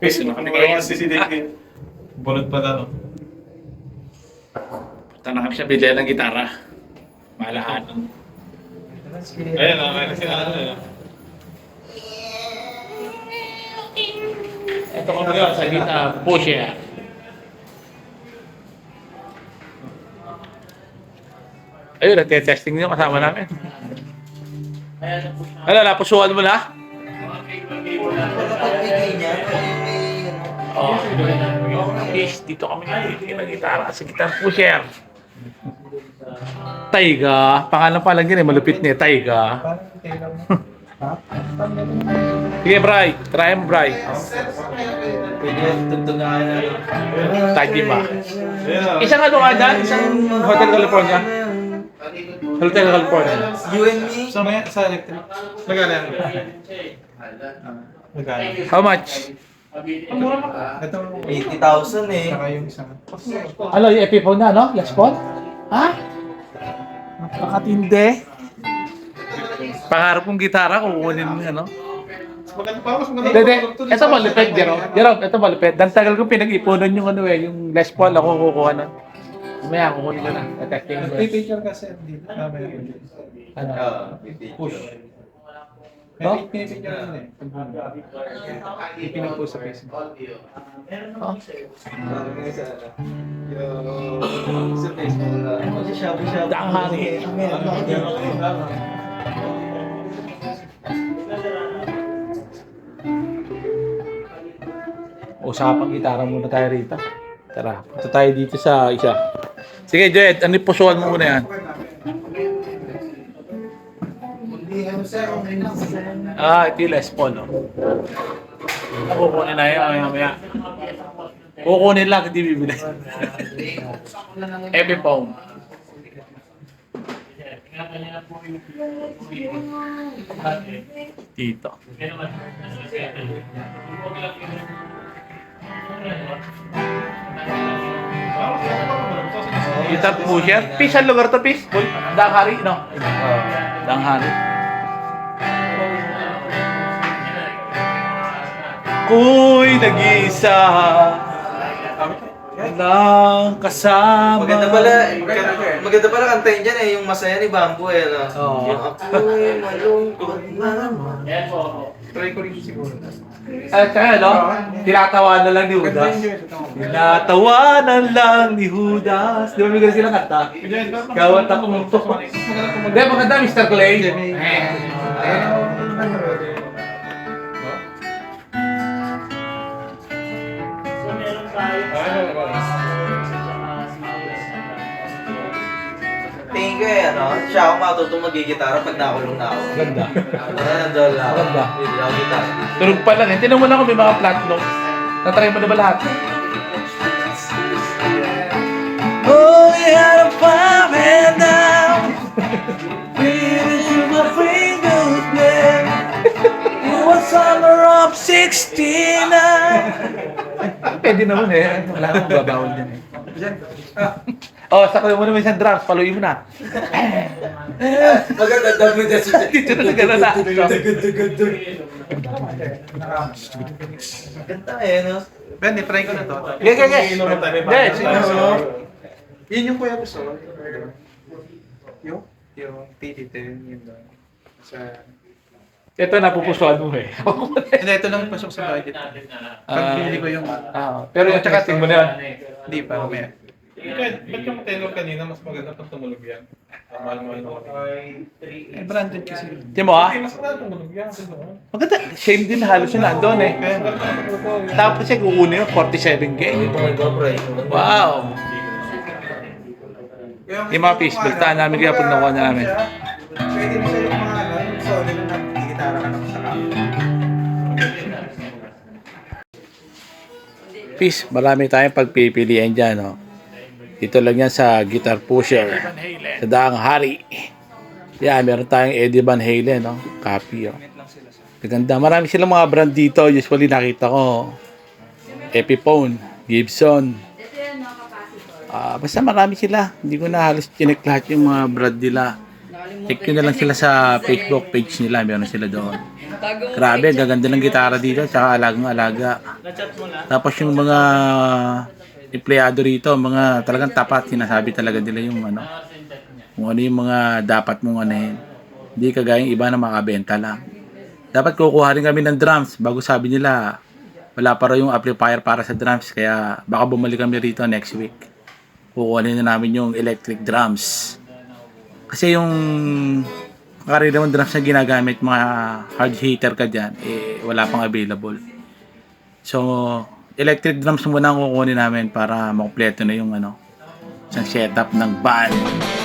Pwede na kami kayo sa CCTV. Bunot pa na. Punta na kami sa bilya ng gitara. Malahan. Ayun, okay na sila. ano, eh. Ito ko ngayon sa gita pusher. Ayun, nagte-testing nyo kasama namin. Ano, napusuan mo na? Oh. Please, dito kami nagtitingin ng gitara sa guitar pusher. Taiga. Pangalan pa lang yun eh. Malupit niya. Taiga. Sige, Bray. Try mo, Bray. Tajima. Isang ano nga dyan? Isang Hotel California? Hotel California. You and me? Sa may sa electric. Magkano yan? Magkano? How much? Ito. 80,000 eh. Saka yung isang. Ano, yung Epiphone na, no? Les Paul? Ha? Napakatindi. Pangarap kong gitara, kukunin mo ano? Maganda pa, mas maganda. Hindi. Ito malupit, Jerome. Jerome, ito malupit. Dan tagal ko pinag-ipunan yung ano eh, yung Les Paul ako kukuha nun. Mamaya, kukunin ko na. Testing mo. May picture kasi dito. Ah, may Ano? Push. May pinipicture yun eh. Pinupost sa Facebook. Oh. Sa Facebook na. Shabu-shabu. Daang hari. Usapang gitara muna tayo rito. Tara, punta tayo dito sa isa. Sige, Joed, ano yung pusuan mo muna yan? Ah, ito yung Les Paul, no? Kukunin na yun, mamaya, mamaya. Kukunin lang, hindi bibili. Epiphone. Dito. Guitar pusher. Peace ang lugar to, Peace. Danghari, no? Danghari. Kuy, nag-isa lang kasama. Maganda pala, maganda pala kantayin dyan eh, yung masaya ni Bamboo eh, no? Oo. Yung ako'y malungkot na Try ko rin siguro. At kaya, no? Tinatawanan lang ni Judas. Tinatawanan lang ni Judas. Di ba may ganun silang kanta? Gawat ako. Hindi, maganda, Mr. Clay. Tingin eh, ano, siya ako matutong magigitara pag nakulong na ako. Ganda. Ano, nandun lang ako. Ganda. Hindi ako gitara. Tunog pa lang eh. Tinan mo lang kung may mga flat notes. Natry mo na ba lahat? Oh, we had a fire and now Finish with my fingers, man It was summer of 69 Pwede naman eh. Wala akong babawal dyan eh. Oh, sakto mo naman isang drums. Paluin mo na. Maganda dami na siya. Dito na gano'n na. Ganda eh, no? Ben, try ko na to. Ge, ge, ge. Inom tayo, may Ge, bago. sino? Yun yung kuya gusto. Yung? Yung tititin, yun doon. Sa... Ito napupusuan mo eh. Hindi, ito lang pasok sa budget. Pag ko yung... Ah, pero yung tsaka tingin mo na yan. Hindi pa, mamaya. Ba't yung tailor kanina, mas maganda pag tumulog yan? Mahal-mahal mo. Eh, branded kasi. Tingin mo ah. Mas maganda tumulog yan. Maganda. Same din halos yun nandun eh. Tapos siya kukunin yung 47K. Mga gopre. Wow. Yung mga fish, balitaan namin kaya pag nakuha na namin. Pwede mo siya yung mga ano, yung na gitara ka ng saka. Fish, marami tayong pagpipilian dyan. No? Dito lang yan sa Guitar Pusher. Sa Daang Hari. Yan, meron tayong Eddie Van Halen. No? Copy. Oh. Maganda. Marami silang mga brand dito. Usually nakita ko. Epiphone, Gibson. Ah, basta marami sila. Hindi ko na halos chinek lahat yung mga brand nila. Check nyo na lang sila sa Facebook page nila. Meron sila doon. Grabe, gaganda ng gitara dito. Tsaka alagang alaga. Tapos yung mga empleyado rito, mga talagang tapat. Sinasabi talaga nila yung ano. Kung ano yung mga dapat mong ano Hindi kagaya yung iba na makabenta lang. Dapat kukuha rin kami ng drums bago sabi nila wala pa raw yung amplifier para sa drums kaya baka bumalik kami rito next week. Kukuha na namin yung electric drums. Kasi yung karera mong drums na ginagamit mga hard hitter ka dyan, eh, wala pang available. So, electric drums muna ang kukunin namin para makumpleto na yung ano, isang setup ng band.